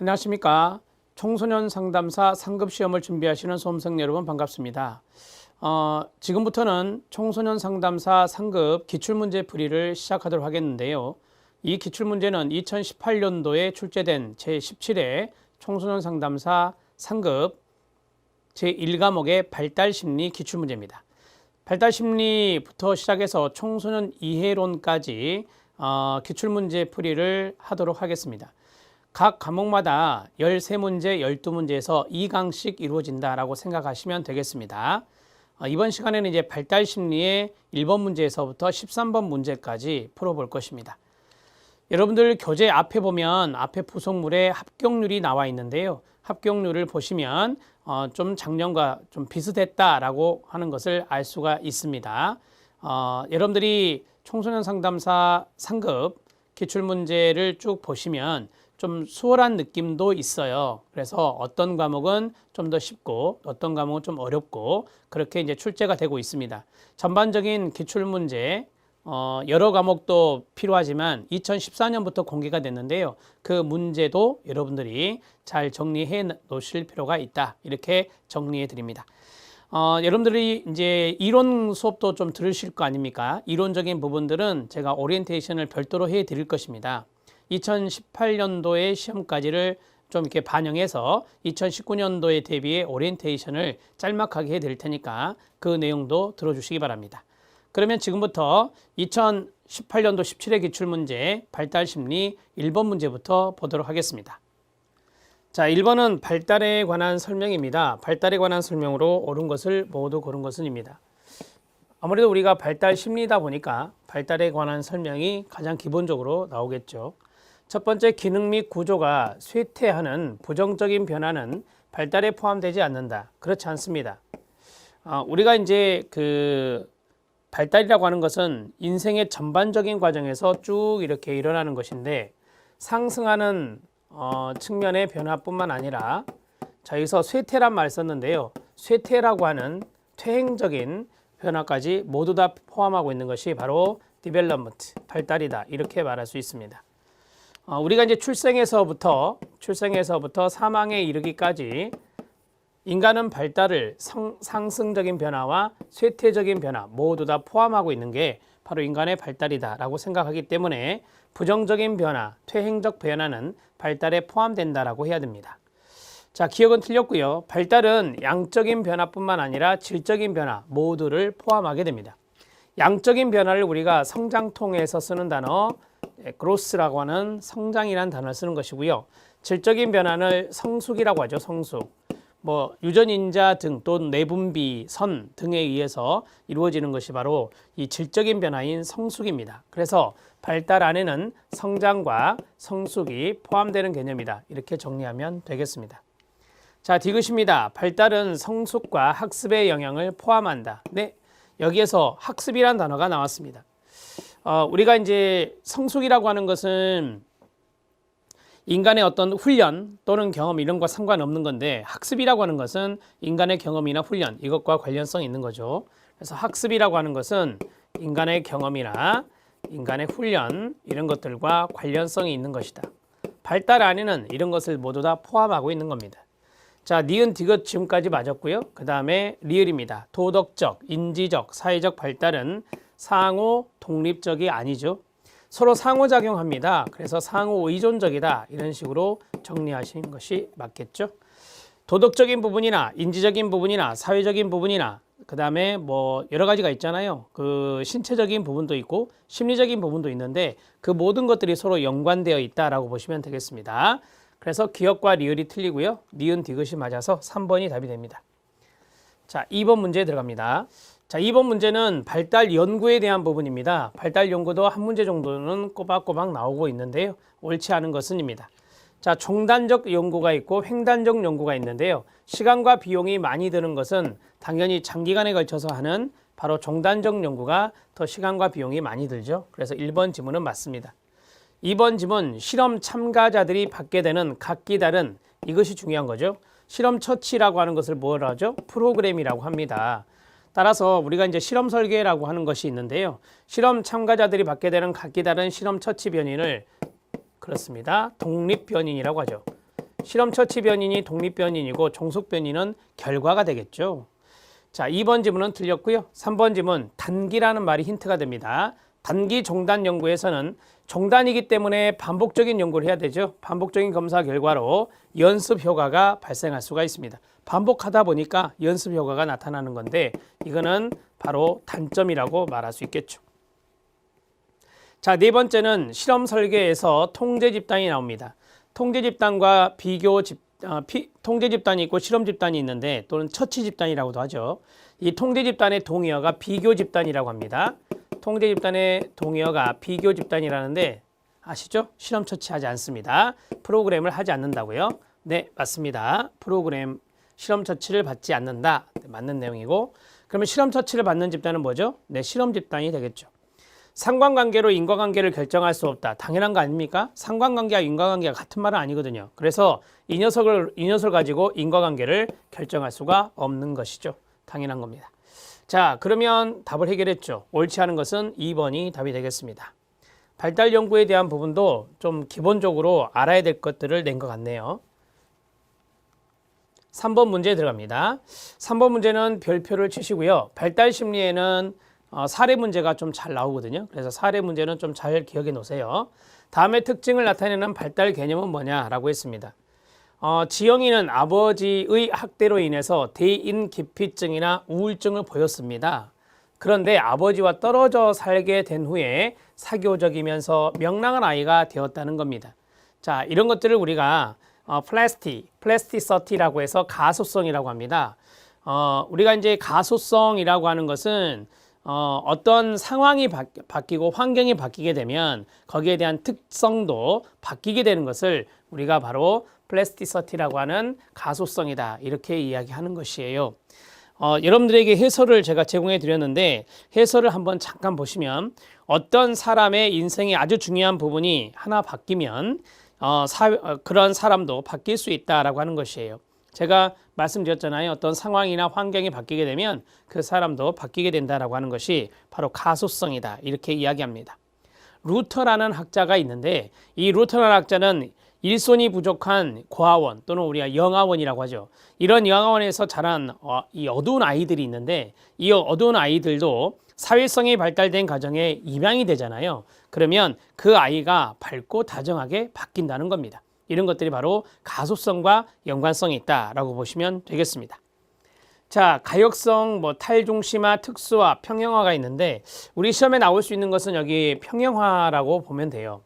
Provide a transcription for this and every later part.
안녕하십니까. 청소년 상담사 상급 시험을 준비하시는 수험생 여러분 반갑습니다. 어, 지금부터는 청소년 상담사 상급 기출문제 풀이를 시작하도록 하겠는데요. 이 기출문제는 2018년도에 출제된 제17회 청소년 상담사 상급 제1과목의 발달심리 기출문제입니다. 발달심리부터 시작해서 청소년 이해론까지 어, 기출문제 풀이를 하도록 하겠습니다. 각 과목마다 13문제, 12문제에서 2강씩 이루어진다라고 생각하시면 되겠습니다. 어, 이번 시간에는 이제 발달 심리의 1번 문제에서부터 13번 문제까지 풀어볼 것입니다. 여러분들 교재 앞에 보면 앞에 부속물에 합격률이 나와 있는데요. 합격률을 보시면 어, 좀 작년과 좀 비슷했다라고 하는 것을 알 수가 있습니다. 어, 여러분들이 청소년 상담사 상급 기출 문제를 쭉 보시면 좀 수월한 느낌도 있어요. 그래서 어떤 과목은 좀 더 쉽고 어떤 과목은 좀 어렵고 그렇게 이제 출제가 되고 있습니다. 전반적인 기출 문제 어, 여러 과목도 필요하지만 2014년부터 공개가 됐는데요. 그 문제도 여러분들이 잘 정리해 놓으실 필요가 있다. 이렇게 정리해 드립니다. 어, 여러분들이 이제 이론 수업도 좀 들으실 거 아닙니까? 이론적인 부분들은 제가 오리엔테이션을 별도로 해 드릴 것입니다. 2018년도의 시험까지를 좀 이렇게 반영해서 2019년도에 대비해 오리엔테이션을 짤막하게 해 드릴 테니까 그 내용도 들어주시기 바랍니다. 그러면 지금부터 2018년도 17회 기출문제 발달 심리 1번 문제부터 보도록 하겠습니다. 자, 1번은 발달에 관한 설명입니다. 발달에 관한 설명으로 옳은 것을 모두 고른 것은입니다. 아무래도 우리가 발달 심리다 보니까 발달에 관한 설명이 가장 기본적으로 나오겠죠. 첫 번째 기능 및 구조가 쇠퇴하는 부정적인 변화는 발달에 포함되지 않는다. 그렇지 않습니다. 어, 우리가 이제 그 발달이라고 하는 것은 인생의 전반적인 과정에서 쭉 이렇게 일어나는 것인데 상승하는 어, 측면의 변화뿐만 아니라 자 여기서 쇠퇴란 말 썼는데요. 쇠퇴라고 하는 퇴행적인 변화까지 모두 다 포함하고 있는 것이 바로 디벨롭먼트 발달이다 이렇게 말할 수 있습니다. 어, 우리가 이제 출생에서부터 출생에서부터 사망에 이르기까지 인간은 발달을 성, 상승적인 변화와 쇠퇴적인 변화 모두 다 포함하고 있는 게 바로 인간의 발달이다라고 생각하기 때문에 부정적인 변화, 퇴행적 변화는 발달에 포함된다라고 해야 됩니다. 자, 기억은 틀렸고요. 발달은 양적인 변화뿐만 아니라 질적인 변화 모두를 포함하게 됩니다. 양적인 변화를 우리가 성장통에서 쓰는 단어 그로스라고 하는 성장이라는 단어를 쓰는 것이고요. 질적인 변화를 성숙이라고 하죠. 성숙. 뭐 유전인자 등또 내분비 선 등에 의해서 이루어지는 것이 바로 이 질적인 변화인 성숙입니다. 그래서 발달 안에는 성장과 성숙이 포함되는 개념이다. 이렇게 정리하면 되겠습니다. 자, 디귿입니다. 발달은 성숙과 학습의 영향을 포함한다. 네, 여기에서 학습이란 단어가 나왔습니다. 어, 우리가 이제 성숙이라고 하는 것은 인간의 어떤 훈련 또는 경험 이런 것과 상관없는 건데 학습이라고 하는 것은 인간의 경험이나 훈련 이것과 관련성이 있는 거죠. 그래서 학습이라고 하는 것은 인간의 경험이나 인간의 훈련 이런 것들과 관련성이 있는 것이다. 발달 안에는 이런 것을 모두 다 포함하고 있는 겁니다. 자, 니은 디귿 지금까지 맞았고요. 그 다음에 리을입니다. 도덕적, 인지적, 사회적 발달은 상호 독립적이 아니죠. 서로 상호작용합니다. 그래서 상호 의존적이다. 이런 식으로 정리하시는 것이 맞겠죠. 도덕적인 부분이나 인지적인 부분이나 사회적인 부분이나 그 다음에 뭐 여러 가지가 있잖아요. 그 신체적인 부분도 있고 심리적인 부분도 있는데 그 모든 것들이 서로 연관되어 있다라고 보시면 되겠습니다. 그래서 기억과 리을이 틀리고요. 니은 디귿이 맞아서 3번이 답이 됩니다. 자, 2번 문제 들어갑니다. 자, 2번 문제는 발달 연구에 대한 부분입니다. 발달 연구도 한 문제 정도는 꼬박꼬박 나오고 있는데요. 옳지 않은 것은입니다. 자, 종단적 연구가 있고 횡단적 연구가 있는데요. 시간과 비용이 많이 드는 것은 당연히 장기간에 걸쳐서 하는 바로 종단적 연구가 더 시간과 비용이 많이 들죠. 그래서 1번 지문은 맞습니다. 2번 지문 실험 참가자들이 받게 되는 각기 다른 이것이 중요한 거죠. 실험 처치라고 하는 것을 뭐라 하죠? 프로그램이라고 합니다. 따라서 우리가 이제 실험 설계라고 하는 것이 있는데요. 실험 참가자들이 받게 되는 각기 다른 실험 처치 변인을 그렇습니다. 독립 변인이라고 하죠. 실험 처치 변인이 독립 변인이고 종속 변인은 결과가 되겠죠. 자, 2번 지문은 틀렸고요. 3번 지문 단기라는 말이 힌트가 됩니다. 단기 종단 연구에서는 종단이기 때문에 반복적인 연구를 해야 되죠. 반복적인 검사 결과로 연습 효과가 발생할 수가 있습니다. 반복하다 보니까 연습 효과가 나타나는 건데 이거는 바로 단점이라고 말할 수 있겠죠. 자, 네 번째는 실험 설계에서 통제 집단이 나옵니다. 통제 집단과 비교 집 어, 피, 통제 집단이 있고 실험 집단이 있는데 또는 처치 집단이라고도 하죠. 이 통제 집단의 동의어가 비교 집단이라고 합니다. 통제 집단의 동의어가 비교 집단이라는데 아시죠? 실험 처치하지 않습니다. 프로그램을 하지 않는다고요? 네, 맞습니다. 프로그램 실험 처치를 받지 않는다. 네, 맞는 내용이고 그러면 실험 처치를 받는 집단은 뭐죠? 네, 실험 집단이 되겠죠. 상관관계로 인과관계를 결정할 수 없다. 당연한 거 아닙니까? 상관관계와 인과관계가 같은 말은 아니거든요. 그래서 이 녀석을 이 녀석을 가지고 인과관계를 결정할 수가 없는 것이죠. 당연한 겁니다. 자, 그러면 답을 해결했죠. 옳지 않은 것은 2번이 답이 되겠습니다. 발달 연구에 대한 부분도 좀 기본적으로 알아야 될 것들을 낸 것 같네요. 3번 문제 들어갑니다. 3번 문제는 별표를 치시고요. 발달 심리에는 어, 사례 문제가 좀 잘 나오거든요. 그래서 사례 문제는 좀 잘 기억해 놓으세요. 다음의 특징을 나타내는 발달 개념은 뭐냐라고 했습니다. 어, 지영이는 아버지의 학대로 인해서 대인 기피증이나 우울증을 보였습니다. 그런데 아버지와 떨어져 살게 된 후에 사교적이면서 명랑한 아이가 되었다는 겁니다. 자, 이런 것들을 우리가 어, 플라스티, 플라스티서티라고 해서 가소성이라고 합니다. 어, 우리가 이제 가소성이라고 하는 것은 어, 어떤 상황이 바, 바뀌고 환경이 바뀌게 되면 거기에 대한 특성도 바뀌게 되는 것을 우리가 바로 플라스티서티라고 하는 가소성이다 이렇게 이야기하는 것이에요. 어, 여러분들에게 해설을 제가 제공해 드렸는데 해설을 한번 잠깐 보시면 어떤 사람의 인생의 아주 중요한 부분이 하나 바뀌면 어, 사, 어, 그런 사람도 바뀔 수 있다라고 하는 것이에요. 제가 말씀드렸잖아요. 어떤 상황이나 환경이 바뀌게 되면 그 사람도 바뀌게 된다라고 하는 것이 바로 가소성이다. 이렇게 이야기합니다. 루터라는 학자가 있는데 이 루터라는 학자는 일손이 부족한 고아원 또는 우리가 영아원이라고 하죠. 이런 영아원에서 자란 어, 이 어두운 아이들이 있는데 이 어두운 아이들도 사회성이 발달된 가정에 입양이 되잖아요. 그러면 그 아이가 밝고 다정하게 바뀐다는 겁니다. 이런 것들이 바로 가소성과 연관성이 있다라고 보시면 되겠습니다. 자, 가역성, 뭐 탈중심화, 특수화, 평형화가 있는데 우리 시험에 나올 수 있는 것은 여기 평형화라고 보면 돼요.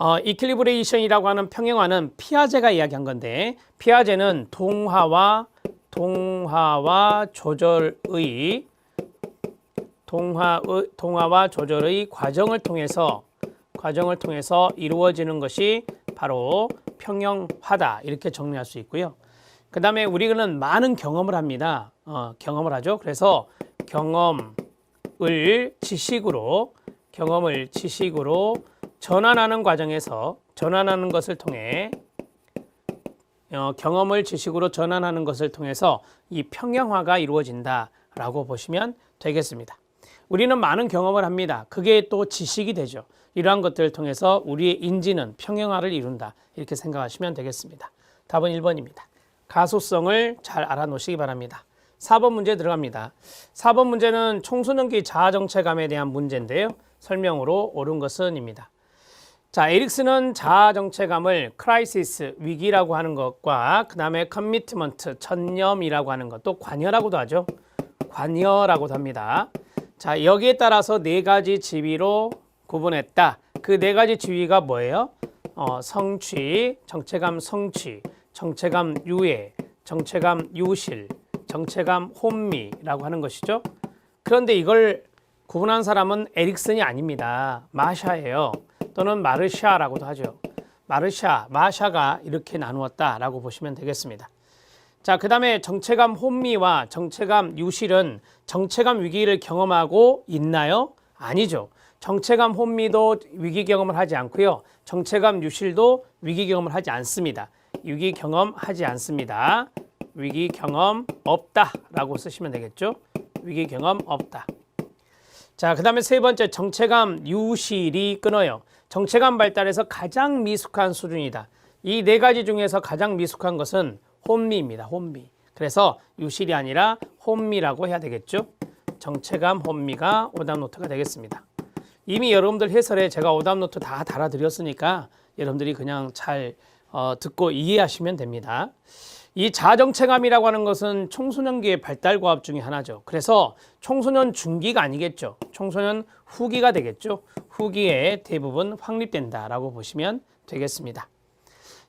어, 이퀄리브레이션이라고 하는 평형화는 피아제가 이야기한 건데 피아제는 동화와 동화와 조절의 동화의 동화와 조절의 과정을 통해서 과정을 통해서 이루어지는 것이 바로 평형화다 이렇게 정리할 수 있고요. 그 다음에 우리는 많은 경험을 합니다. 어, 경험을 하죠. 그래서 경험을 지식으로 경험을 지식으로 전환하는 과정에서 전환하는 것을 통해 어, 경험을 지식으로 전환하는 것을 통해서 이 평형화가 이루어진다라고 보시면 되겠습니다. 우리는 많은 경험을 합니다. 그게 또 지식이 되죠. 이러한 것들을 통해서 우리의 인지는 평형화를 이룬다. 이렇게 생각하시면 되겠습니다. 답은 1번입니다. 가소성을 잘 알아놓으시기 바랍니다. 4번 문제 들어갑니다. 4번 문제는 청소년기 자아정체감에 대한 문제인데요. 설명으로 옳은 것은입니다. 자, 에릭스는 자아 정체감을 크라이시스, 위기라고 하는 것과 그 다음에 커미트먼트, 전념이라고 하는 것, 또 관여라고도 하죠. 관여라고도 합니다. 자, 여기에 따라서 네 가지 지위로 구분했다. 그 네 가지 지위가 뭐예요? 어, 성취, 정체감 성취, 정체감 유예, 정체감 유실, 정체감 혼미라고 하는 것이죠. 그런데 이걸 구분한 사람은 에릭슨이 아닙니다. 마샤예요. 또는 마르샤라고도 하죠. 마르샤, 마샤가 이렇게 나누었다라고 보시면 되겠습니다. 자, 그 다음에 정체감 혼미와 정체감 유실은 정체감 위기를 경험하고 있나요? 아니죠. 정체감 혼미도 위기 경험을 하지 않고요. 정체감 유실도 위기 경험을 하지 않습니다. 위기 경험하지 않습니다. 위기 경험 없다라고 쓰시면 되겠죠. 위기 경험 없다. 자, 그 다음에 세 번째 정체감 유실이 끊어요. 정체감 발달에서 가장 미숙한 수준이다. 이 네 가지 중에서 가장 미숙한 것은 혼미입니다. 혼미. 그래서 유실이 아니라 혼미라고 해야 되겠죠. 정체감 혼미가 오답 노트가 되겠습니다. 이미 여러분들 해설에 제가 오답 노트 다 달아드렸으니까 여러분들이 그냥 잘 어, 듣고 이해하시면 됩니다. 이 자정체감이라고 하는 것은 청소년기의 발달 과업 중에 하나죠. 그래서 청소년 중기가 아니겠죠. 청소년 후기가 되겠죠. 후기에 대부분 확립된다라고 보시면 되겠습니다.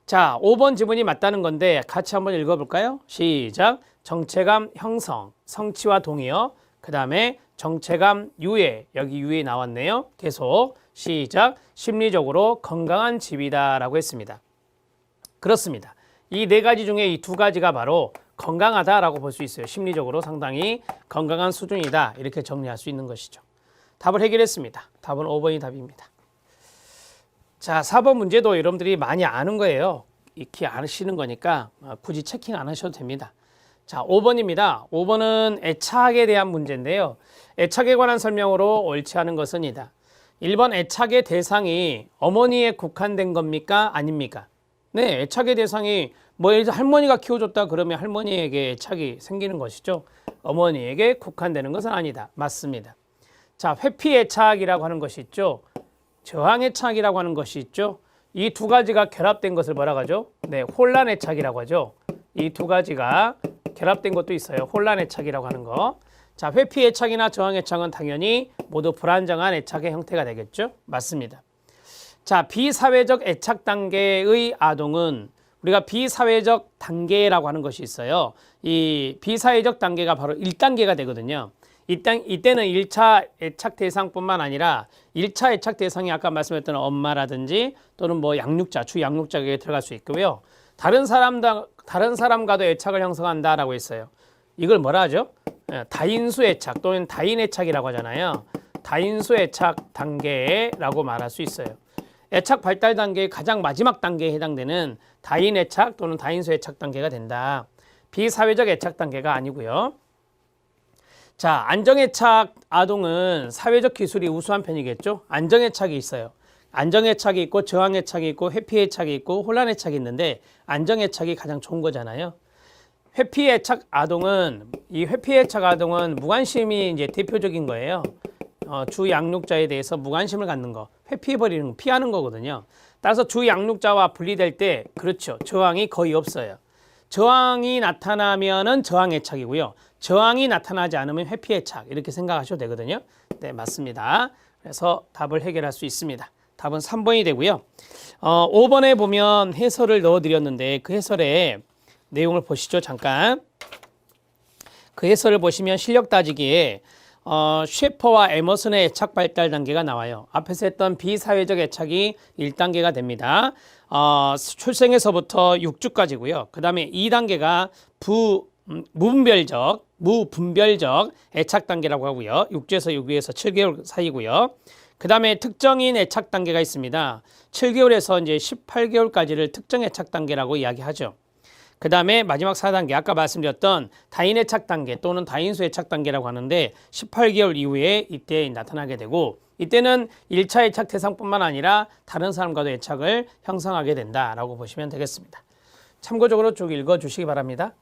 자, 5번 지문이 맞다는 건데 같이 한번 읽어볼까요? 시작. 정체감 형성, 성취와 동의어. 그 다음에 정체감 유예, 여기 유예 나왔네요. 계속 시작. 심리적으로 건강한 집이다라고 했습니다. 그렇습니다. 이 네 가지 중에 이 두 가지가 바로 건강하다라고 볼 수 있어요. 심리적으로 상당히 건강한 수준이다. 이렇게 정리할 수 있는 것이죠. 답을 해결했습니다. 답은 5번이 답입니다. 자, 4번 문제도 여러분들이 많이 아는 거예요. 익히 아시는 거니까 어, 굳이 체킹 안 하셔도 됩니다. 자, 5번입니다. 5번은 애착에 대한 문제인데요. 애착에 관한 설명으로 옳지 않은 것은 이다. 1번 애착의 대상이 어머니에 국한된 겁니까? 아닙니까? 네, 애착의 대상이 뭐 예를 들어 할머니가 키워줬다 그러면 할머니에게 애착이 생기는 것이죠. 어머니에게 국한되는 것은 아니다. 맞습니다. 자, 회피 애착이라고 하는 것이 있죠. 저항 애착이라고 하는 것이 있죠. 이 두 가지가 결합된 것을 뭐라고 하죠? 네, 혼란 애착이라고 하죠. 이 두 가지가 결합된 것도 있어요. 혼란 애착이라고 하는 거. 자, 회피 애착이나 저항 애착은 당연히 모두 불안정한 애착의 형태가 되겠죠. 맞습니다. 자, 비사회적 애착 단계의 아동은 우리가 비사회적 단계라고 하는 것이 있어요. 이 비사회적 단계가 바로 1단계가 되거든요. 이때, 이때는 1차 애착 대상뿐만 아니라 1차 애착 대상이 아까 말씀했던 엄마라든지 또는 뭐 양육자, 주 양육자에게 들어갈 수 있고요. 다른 사람다, 다른 사람과도 애착을 형성한다라고 했어요. 이걸 뭐라 하죠? 예, 다인수 애착 또는 다인 애착이라고 하잖아요. 다인수 애착 단계라고 말할 수 있어요. 애착 발달 단계의 가장 마지막 단계에 해당되는 다인 애착 또는 다인수 애착 단계가 된다. 비사회적 애착 단계가 아니고요. 자, 안정애착 아동은 사회적 기술이 우수한 편이겠죠. 안정애착이 있어요. 안정애착이 있고 저항애착이 있고 회피애착이 있고 혼란애착이 있는데 안정애착이 가장 좋은 거잖아요. 회피애착 아동은 이 회피애착 아동은 무관심이 이제 대표적인 거예요. 어, 주 양육자에 대해서 무관심을 갖는 거, 회피해버리는 거, 피하는 거거든요. 따라서 주 양육자와 분리될 때 그렇죠. 저항이 거의 없어요. 저항이 나타나면은 저항애착이고요. 저항이 나타나지 않으면 회피애착 이렇게 생각하셔도 되거든요. 네, 맞습니다. 그래서 답을 해결할 수 있습니다. 답은 3번이 되고요. 어, 5번에 보면 해설을 넣어드렸는데 그 해설에 내용을 보시죠. 잠깐. 그 해설을 보시면 실력 따지기에 어, 셰퍼와 에머슨의 애착 발달 단계가 나와요. 앞에서 했던 비사회적 애착이 1단계가 됩니다. 어, 출생에서부터 6주까지고요. 그 다음에 2단계가 부, 음, 무분별적, 무분별적 애착 단계라고 하고요. 6주에서 6위에서 7개월 사이고요. 그 다음에 특정인 애착 단계가 있습니다. 7개월에서 이제 18개월까지를 특정 애착 단계라고 이야기하죠. 그 다음에 마지막 4단계 아까 말씀드렸던 다인 애착 단계 또는 다인수 애착 단계라고 하는데 18개월 이후에 이때 나타나게 되고 이때는 1차 애착 대상뿐만 아니라 다른 사람과도 애착을 형성하게 된다라고 보시면 되겠습니다. 참고적으로 쭉 읽어 주시기 바랍니다.